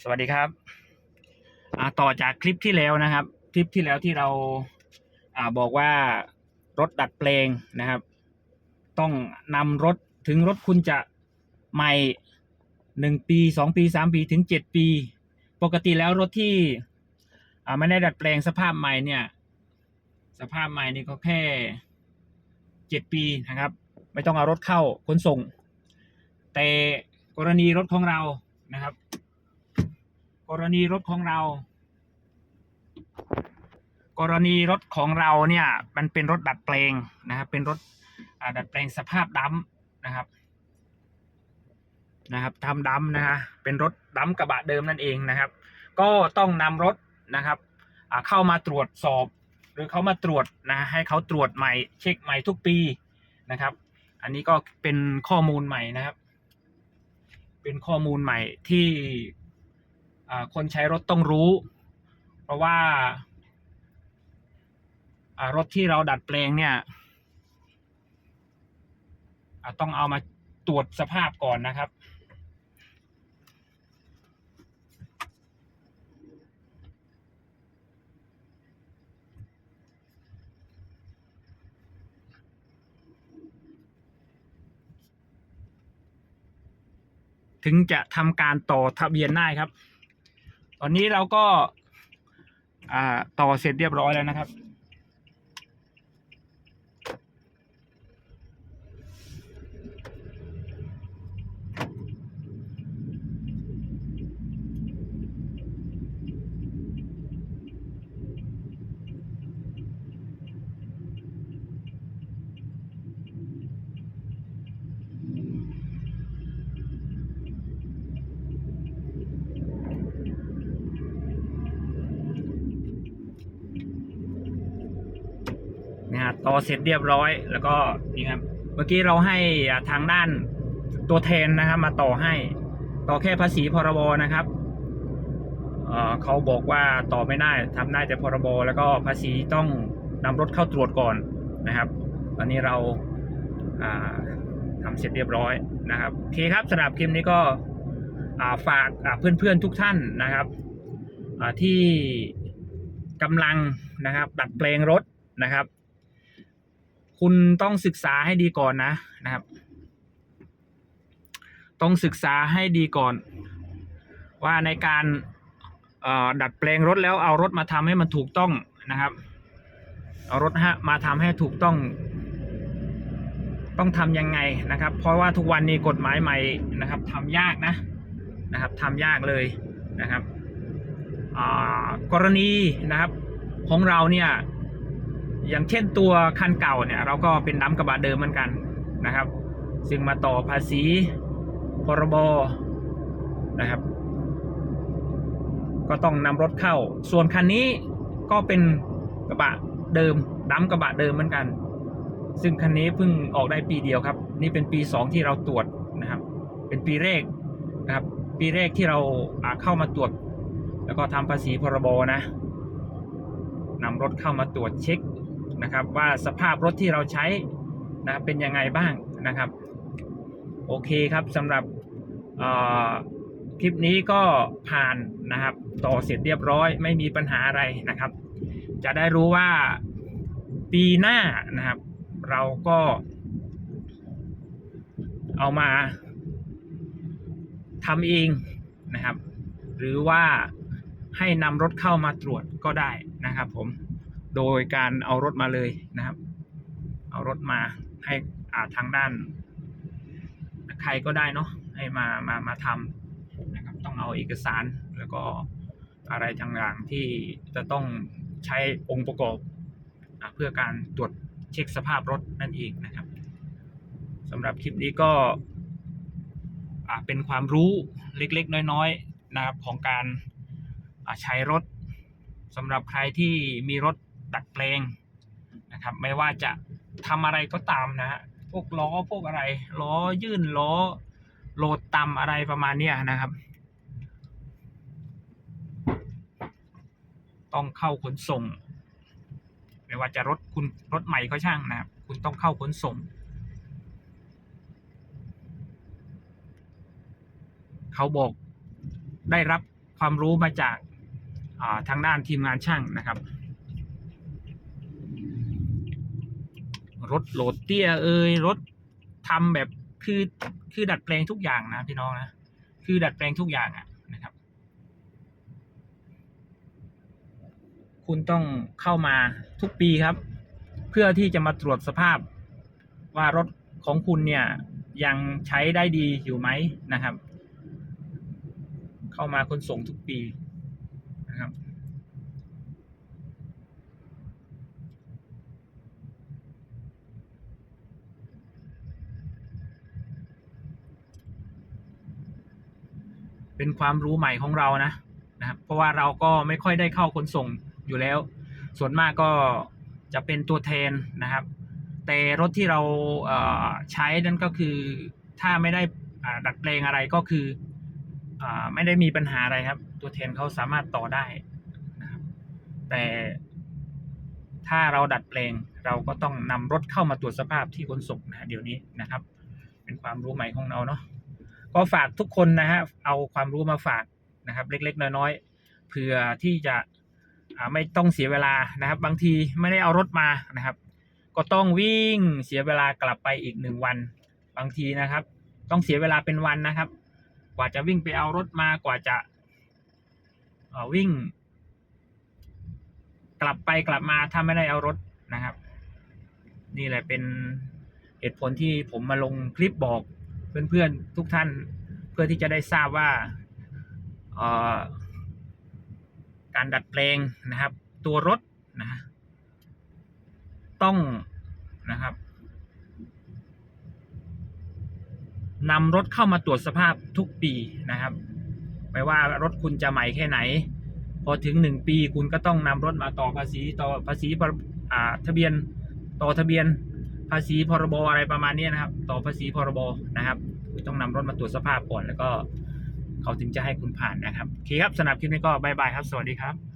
สวัสดีครับต่อจากคลิปที่แล้วนะครับ คลิปที่แล้วที่เราอาบอกว่ารถดัดแปลงนะครับ ต้องนำรถถึงรถคุณจะใหม่หนึ่งปีสองปีสามปีถึงเจ็ดปี ปกติแล้วรถที่ไม่ได้ดัดแปลงสภาพใหม่เนี่ย สภาพใหม่นี่ก็แค่เจ็ดปีนะครับ ไม่ต้องเอารถเข้าขนส่ง แต่กรณีรถของเรานะครับ กรณีรถของเรา กรณีรถของเราเนี่ยมันเป็นรถดัดแปลงนะครับ เป็นรถดัดแปลงสภาพดำนะครับนะครับทำดำนะฮะเป็นรถดำกระบะเดิมนั่นเองนะครับ ก็ต้องนำรถนะครับเข้ามาตรวจสอบ หรือเขามาตรวจนะให้เขาตรวจใหม่เช็คใหม่ทุกปีนะครับ อันนี้ก็เป็นข้อมูลใหม่นะครับ เป็นข้อมูลใหม่ที่ คนใช้รถต้องรู้ เพราะว่ารถที่เราดัดแปลงเนี่ยต้องเอามาตรวจสภาพก่อนนะครับ ถึงจะทำการต่อทะเบียนได้ครับ อนนี้เราก็ อ่าต่อเสร็จเรียบร้อยแล้วนะครับ นะต่อเสร็จเรียบร้อย แล้วก็นี่ครับเมื่อกี้เราให้ทางด้านตัวแทนนะครับ มาต่อให้ ต่อแค่ภาษีพรบนะครับเเขาบอกว่าต่อไม่ได้ทำได้แต่พรบแล้วก็ภาษีต้องนำรถเข้าตรวจก่อนนะครับตอนนี้เราอ่าทำเสร็จเรียบร้อยนะครับโอเคครับสำหรับคลิปนี้ก็ฝากเพื่อนๆทุกท่านนะครับที่กำลังนะครับดัดแปลงรถนะครับ คุณต้องศึกษาให้ดีก่อนนะนะครับ ต้องศึกษาให้ดีก่อน ว่าในการดัดแปลงรถแล้วเอารถมาทำให้มันถูกต้องนะครับ เอารถฮะมาทำให้ถูกต้อง ต้องทำยังไงนะครับ เพราะว่าทุกวันนี้กฎหมายใหม่นะครับทำยากนะนะครับทำยากเลยนะครับกรณีนะครับของเราเนี่ย อย่างเช่นตัวคันเก่าเนี่ย เราก็เป็นน้ำกระบะเดิมเหมือนกันนะครับ ซึ่งมาต่อภาษีพรบนะครับ ก็ต้องนำรถเข้า ส่วนคันนี้ก็เป็นกระบะเดิมดำกระบะเดิมเหมือนกัน ซึ่งคันนี้เพิ่งออกได้ปีเดียวครับ นี่เป็นปีสองที่เราตรวจนะครับ เป็นปีแรกนะครับ ปีแรกที่เราอ่าเข้ามาตรวจ แล้วก็ทำภาษีพรบนะนำรถเข้ามาตรวจเช็ค นะครับว่าสภาพรถที่เราใช้นะเป็นยังไงบ้างนะครับ โอเคครับสำหรับคลิปนี้ก็ผ่านนะครับต่อเสร็จเรียบร้อยไม่มีปัญหาอะไรนะครับ จะได้รู้ว่าปีหน้านะครับ เราก็เอามาทำเองนะครับ หรือว่าให้นำรถเข้ามาตรวจก็ได้นะครับผม โดยการเอารถมาเลยนะครับ เอารถมาให้อ่าทางด้าน ใครก็ได้เนาะให้มามามาทำนะครับต้องเอาเอกสารแล้วก็อะไรต่างๆที่จะต้องใช้องค์ประกอบอะเพื่อการตรวจเช็คสภาพรถนั่นเองนะครับสำหรับคลิปนี้ก็เป็นความรู้เล็กๆ น้อยๆนะครับของการใช้รถสำหรับใครที่มีรถ ดัดแปลงนะครับ ไม่ว่าจะทำอะไรก็ตามนะฮะพวกล้อพวกอะไร ล้อยื่นล้อโหลดต่ำอะไรประมาณนี้นะครับ ต้องเข้าขนส่ง ไม่ว่าจะรถคุณรถใหม่ก็ช่างนะครับ คุณต้องเข้าขนส่ง เขาบอกได้รับความรู้มาจากาทางด้านทีมงานช่างนะครับ รถโหลดเตี้ยเอ่ยรถทำแบบคือคือดัดแปลงทุกอย่างนะพี่น้องนะคือดัดแปลงทุกอย่างอะนะครับ คุณต้องเข้ามาทุกปีครับ เพื่อที่จะมาตรวจสภาพว่ารถของคุณเนี่ยยังใช้ได้ดีอยู่ไหมนะครับ เข้ามาขนส่งทุกปีนะครับ เป็นความรู้ใหม่ของเรานะนะครับ เพราะว่าเราก็ไม่ค่อยได้เข้าขนส่งอยู่แล้ว ส่วนมากก็จะเป็นตัวแทนนะครับ แต่รถที่เราเใช้นั่นก็คือถ้าไม่ได้ดัดแปลงอะไรก็คืออไม่ได้มีปัญหาอะไรครับ ตัวแทนเขาสามารถต่อได้นะครับ แต่ถ้าเราดัดแปลงเราก็ต้องนำรถเข้ามาตรวจสภาพที่ขนส่งนะเดี๋ยวนี้นะครับ เป็นความรู้ใหม่ของเราเนาะ ก็ฝากทุกคนนะฮะเอาความรู้มาฝากนะครับ เล็ก ๆ น้อยๆเผื่อที่จะไม่ต้องเสียเวลานะครับ บางทีไม่ได้เอารถมานะครับ ก็ต้องวิ่งเสียเวลากลับไปอีกหนึ่งวัน บางทีนะครับ ต้องเสียเวลาเป็นวันนะครับ กว่าจะวิ่งไปเอารถมากว่าจะวิ่ง กลับไปกลับมาถ้าไม่ได้เอารถนะครับ นี่แหละเป็นเหตุผลที่ผมมาลงคลิปบอก เพื่อนๆทุกท่านเพื่อที่จะได้ทราบว่าการดัดแปลงนะครับ ตัวรถนะต้องนะครับนำรถเข้ามาตรวจสภาพทุกปีนะครับ ไม่ว่ารถคุณจะใหม่แค่ไหน พอถึงหนึ่งปีคุณก็ต้องนำรถมาต่อภาษีต่อภาษีพรอ่าทะเบียนต่อทะเบียน ภาษีพรบอะไรประมาณนี้นะครับ ต่อภาษีพรบนะครับคุณต้องนำรถมาตรวจสภาพก่อนแล้วก็เขาถึงจะให้คุณผ่านนะครับโอเคครับสำหรับคลิปนี้ก็บายบายครับ สวัสดีครับ